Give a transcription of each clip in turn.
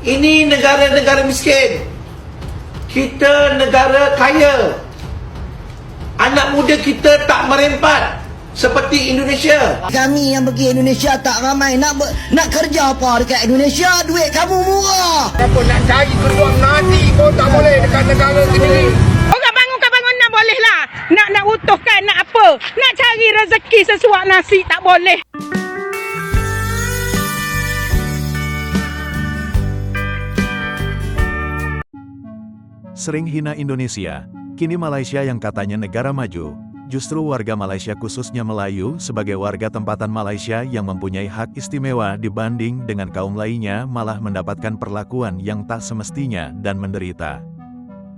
Ini negara-negara miskin. Kita negara kaya. Anak muda kita tak merempat seperti Indonesia. Kami yang pergi Indonesia tak ramai nak ber, nak kerja apa dekat Indonesia duit kamu murah. Apa nak cari peluang nanti pun tak boleh dekat negara sendiri. Orang boleh lah. Nak nak utuhkan nak apa. Nak cari rezeki sesuap nasi tak boleh. Sering hina Indonesia, kini Malaysia yang katanya negara maju, justru warga Malaysia khususnya Melayu sebagai warga tempatan Malaysia yang mempunyai hak istimewa dibanding dengan kaum lainnya malah mendapatkan perlakuan yang tak semestinya dan menderita.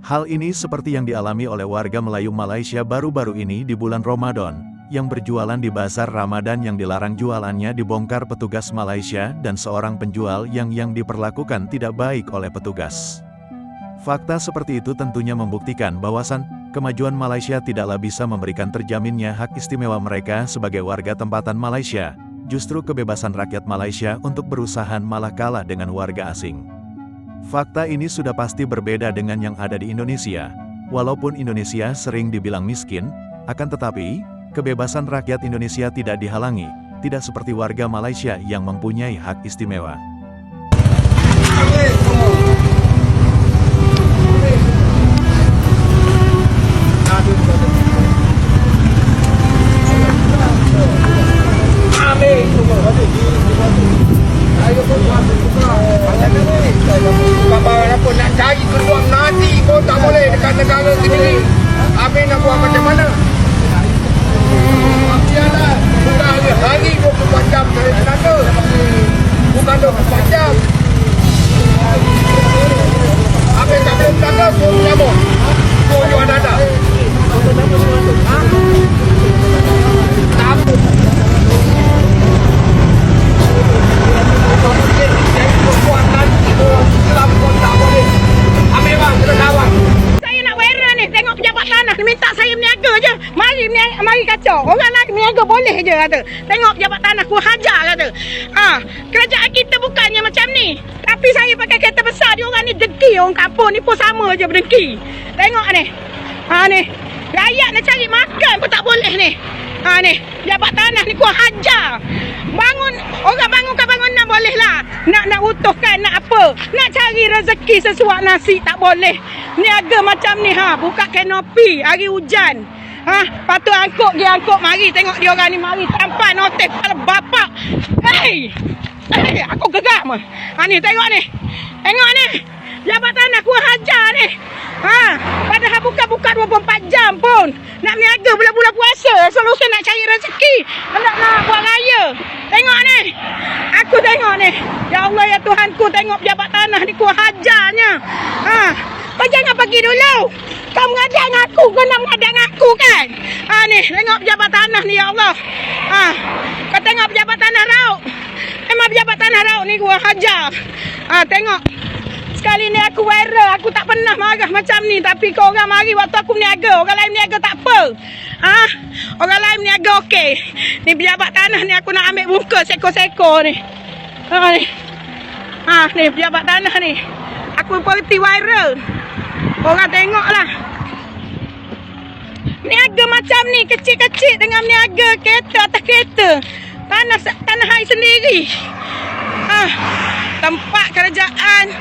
Hal ini seperti yang dialami oleh warga Melayu Malaysia baru-baru ini di bulan Ramadan, yang berjualan di bazar Ramadan yang dilarang jualannya dibongkar petugas Malaysia dan seorang penjual yang yang diperlakukan tidak baik oleh petugas. Fakta seperti itu tentunya membuktikan bahwasan kemajuan Malaysia tidaklah bisa memberikan terjaminnya hak istimewa mereka sebagai warga tempatan Malaysia. Justru kebebasan rakyat Malaysia untuk berusaha malah kalah dengan warga asing. Fakta ini sudah pasti berbeda dengan yang ada di Indonesia. Walaupun Indonesia sering dibilang miskin, akan tetapi, kebebasan rakyat Indonesia tidak dihalangi, tidak seperti warga Malaysia yang mempunyai hak istimewa. Hadi. Boleh je kata. Tengok pejabat tanah. Ku hajar kata. Ah, kerajaan kita bukannya macam ni. Tapi saya pakai kereta besar. Dia orang ni dengki. Orang kampung ni pun sama je berdengki. Tengok ni. Ha ni. Rakyat nak cari makan pun tak boleh ni. Ha ni. Pejabat tanah ni ku hajar. Bangun. Orang bangunkan bangunan boleh lah. Nak nak utuhkan nak apa. Nak cari rezeki sesuap nasi tak boleh. Niaga macam ni ha. Buka kanopi. Hari hujan. Ha, patut angkut dia angkut mari tengok dia orang ni mari tanpa notis kepala bapak. Hei. Hei, aku geram. Ha ni tengok ni. Tengok ni. Jabat tanah ku hajar ni. Ha, padahal buka-buka 24 jam pun. Nak niaga bulan-bulan puasa. Solusi nak cari rezeki. Nak nak buat raya. Tengok ni. Aku tengok ni. Ya Allah ya Tuhanku tengok pejabat tanah ni ku hajarnya. Ha, kau jangan pergi dulu. Kau mengadang aku, kau nak kan? Ha ni, tengok pejabat tanah ni ya Allah. Ha, kau tengok pejabat tanah rauk. Memang pejabat tanah rauk ni gua hajar. Ha, tengok. Sekali ni aku wera, aku tak pernah marah macam ni. Tapi kau orang mari waktu aku berniaga. Orang lain berniaga tak apa. Ha? Orang lain berniaga okey. Ni pejabat tanah ni aku nak ambil muka seko-seko ni. Ha ni. Ha ni pejabat tanah ni. Aku pergi viral. Orang tengok lah. Macam ni kecil-kecil dengan niaga kereta atas kereta. Tanah tanah air sendiri. Ah, tempat kerajaan.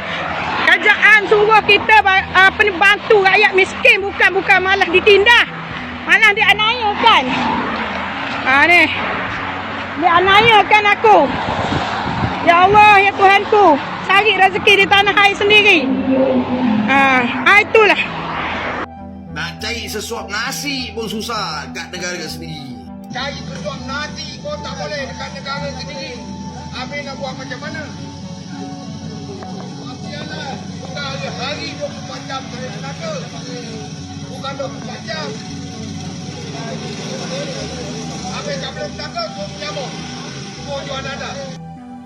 Kerajaan suruh kita ba- apa ni bantu rakyat miskin bukan bukan malah ditindas. Malah dianiayakan. Ah ni. Dianiayakan aku. Ya Allah, ya Tuhanku. Cari rezeki di tanah air sendiri. Ah, ah itulah. Cari sesuap nasi pun susah kat negara sendiri. Cari peluang nanti pun tak boleh dekat negara sendiri. Habis nak buat macam mana? Biarlah. Bukan hari, hari 24 jam saya tenaga. Bukan 24 jam. Habis tak boleh tenaga, suruh menyambung. Suruh jual dada.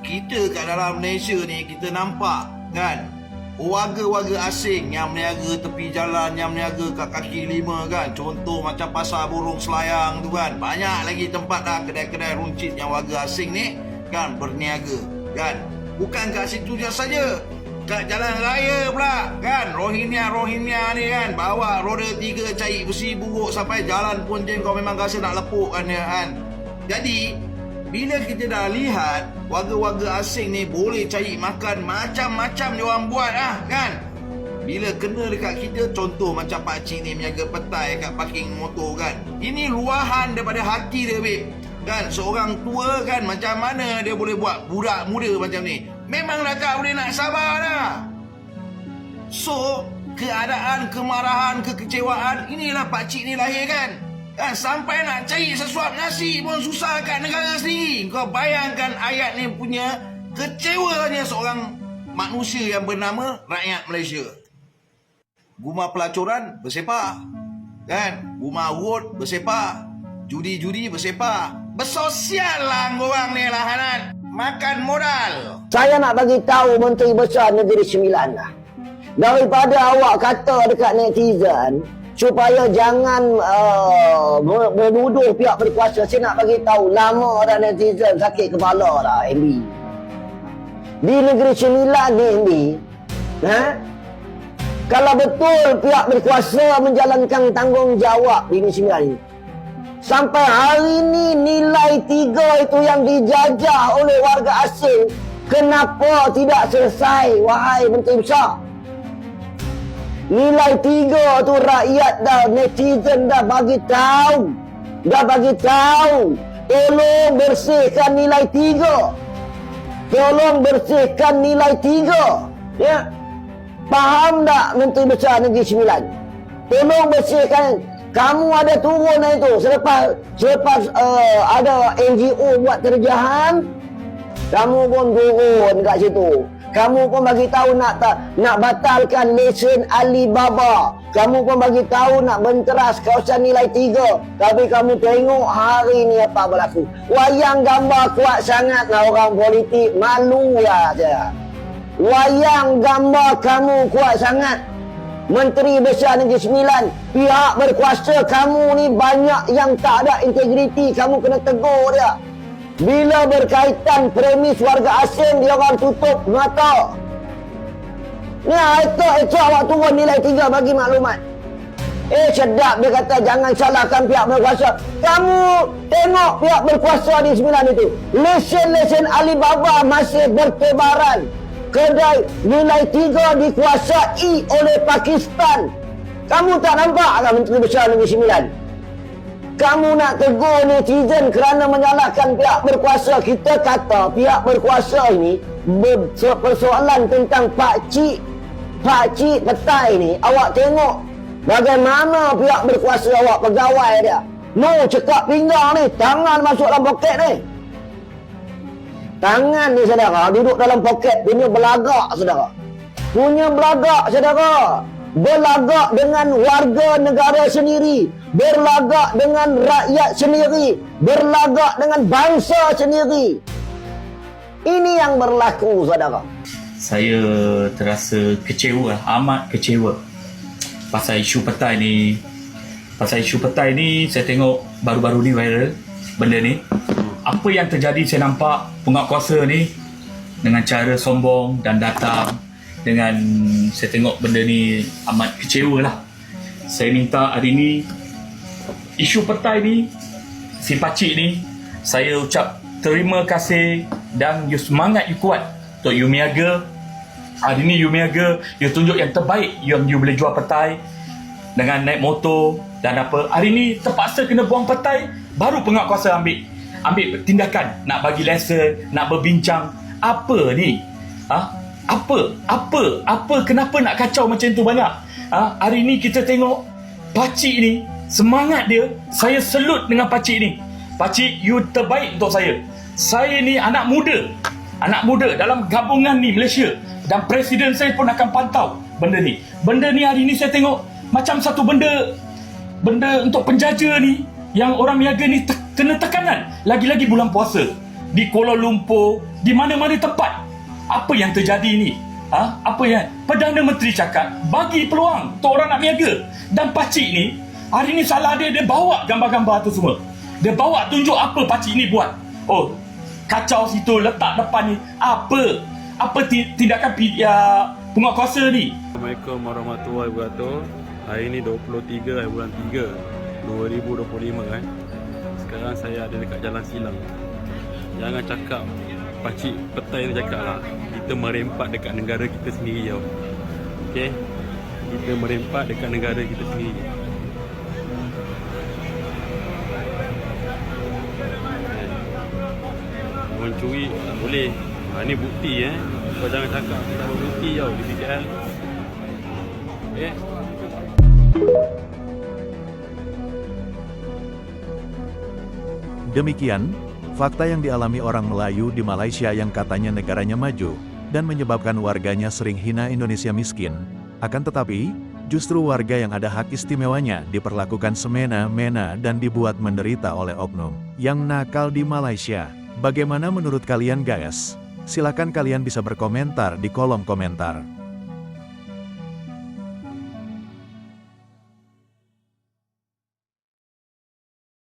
Kita kat dalam Malaysia ni kita nampak kan warga-warga asing yang berniaga tepi jalan yang berniaga kat kaki lima kan? Contoh macam pasar burung selayang tu kan? Banyak lagi tempat dah kedai-kedai runcit yang warga asing ni kan? Berniaga kan? Bukan kat situ je saja kat jalan raya pula kan? Rohingya Rohingya ni kan? Bawa roda tiga cari besi buruk sampai jalan pun je kau memang rasa nak lepuk kan ya kan? Jadi bila kita dah lihat warga-warga asing ni boleh cari makan macam-macam dia orang buat lah kan? Bila kena dekat kita contoh macam pak cik ni menjaga petai kat parking motor kan? Ini luahan daripada hati dia babe. Kan? Seorang tua kan? Macam mana dia boleh buat budak muda macam ni? Memang dah tak boleh nak sabar dah. So keadaan kemarahan kekecewaan inilah pak cik ni lahir kan kan sampai nak cari sesuap nasi pun susah kat negara sendiri. Kau bayangkan ayat ni punya kecewanya seorang manusia yang bernama rakyat Malaysia. Guma pelacuran bersepak kan? Guma award bersepak judi-judi bersepak. Bersosial lah korang ni lah Hanan makan modal. Saya nak bagi tahu Menteri Besar Negeri Sembilan lah. Daripada awak kata dekat netizen supaya jangan uh, bernuduh pihak berkuasa, saya nak bagi tahu lama dah netizen sakit kepala dah MB. Di Negeri Sembilan ni MB, ha? Kalau betul pihak berkuasa menjalankan tanggungjawab di Negeri Sembilan ni, Sampai hari ini nilai tiga itu yang dijajah oleh warga asing Kenapa tidak selesai wahai Menteri Besar? Nilai tiga tu rakyat dah netizen dah bagi tahu. Dah bagi tahu. Tolong bersihkan nilai tiga. Tolong bersihkan nilai tiga. Ya. Faham tak Menteri Besar Negeri Sembilan? Tolong bersihkan. Kamu ada turun hari tu selepas selepas uh, ada NGO buat kerjaan kamu pun turun kat situ kamu pun bagi tahu nak tak nak batalkan lesen Alibaba. Kamu pun bagi tahu nak menteras kawasan nilai tiga. Tapi kamu tengok hari ni apa berlaku. Wayang gambar kuat sangat lah orang politik malu ya saya wayang gambar kamu kuat sangat. Menteri Besar Negeri Sembilan Pihak berkuasa kamu ni banyak yang tak ada integriti. Kamu kena tegur dia Bila berkaitan premis warga asing Dia orang tutup mata. Ni itu itu awak turun nilai tiga bagi maklumat. Eh sedap dia kata jangan salahkan pihak berkuasa. Kamu tengok pihak berkuasa di sembilan itu. Lesen-lesen Alibaba masih bertebaran. Kedai nilai tiga dikuasai oleh Pakistan. Kamu tak nampak ke Menteri Besar Negeri Sembilan? Kamu nak tegur netizen kerana menyalahkan pihak berkuasa. Kita kata pihak berkuasa ini persoalan tentang Pak Cik Pak Cik Petai ni. Awak tengok bagaimana pihak berkuasa awak pegawai dia. No cekak pinggang ni. Tangan masuk dalam poket ni. Tangan ni saudara duduk dalam poket punya belagak saudara. Punya belagak saudara. Berlagak dengan warga negara sendiri. Berlagak dengan rakyat sendiri. Berlagak dengan bangsa sendiri. Ini yang berlaku saudara. saya terasa kecewa amat kecewa pasal isu petai ni pasal isu petai ni saya tengok baru-baru ni viral benda ni apa yang terjadi saya nampak penguatkuasa ni dengan cara sombong dan datang dengan saya tengok benda ni amat kecewa lah. Saya minta hari ni isu petai ni si pakcik ni saya ucap terima kasih dan you semangat you kuat. Untuk you miaga hari ni you miaga you tunjuk yang terbaik yang you boleh jual petai dengan naik motor dan apa. Hari ni terpaksa kena buang petai baru penguatkuasa ambil ambil tindakan nak bagi lesen nak berbincang. Apa ni? Ha? Apa? Apa? Apa? Kenapa nak kacau macam tu banyak? Ha? hari ni kita tengok pakcik ni semangat dia saya selut dengan pakcik ni. Pakcik you terbaik untuk saya. Saya ni anak muda. Anak muda dalam gabungan ni Malaysia. Dan presiden saya pun akan pantau benda ni. Benda ni hari ni saya tengok macam satu benda benda untuk penjaja ni yang orang niaga ni te- kena tekanan. Lagi-lagi bulan puasa. Di Kuala Lumpur di mana-mana tempat apa yang terjadi ni? Ha? apa yang Perdana Menteri cakap bagi peluang untuk orang nak niaga. Dan pakcik ni hari ni salah dia dia bawa gambar-gambar tu semua. Dia bawa tunjuk apa pakcik ni buat. Oh kacau situ letak depan ni. Apa? Apa ti- tindakan ya, penguatkuasa ni? Assalamualaikum warahmatullahi wabarakatuh. Hari ini 23 hari bulan 3 2025 kan? Sekarang saya ada dekat Jalan Silang. Jangan cakap Pakcik petai tu cakap lah Kita merempat dekat negara kita sendiri tau. Okay Kita merempat dekat negara kita sendiri. Eh, Orang curi tak boleh. Ha, Ni bukti eh. Kau jangan cakap kita ada bukti tau di PKL. Okay Demikian, fakta yang dialami orang Melayu di Malaysia yang katanya negaranya maju, dan menyebabkan warganya sering hina Indonesia miskin. Akan tetapi, justru warga yang ada hak istimewanya diperlakukan semena-mena dan dibuat menderita oleh oknum yang nakal di Malaysia. Bagaimana menurut kalian guys? Silakan kalian bisa berkomentar di kolom komentar.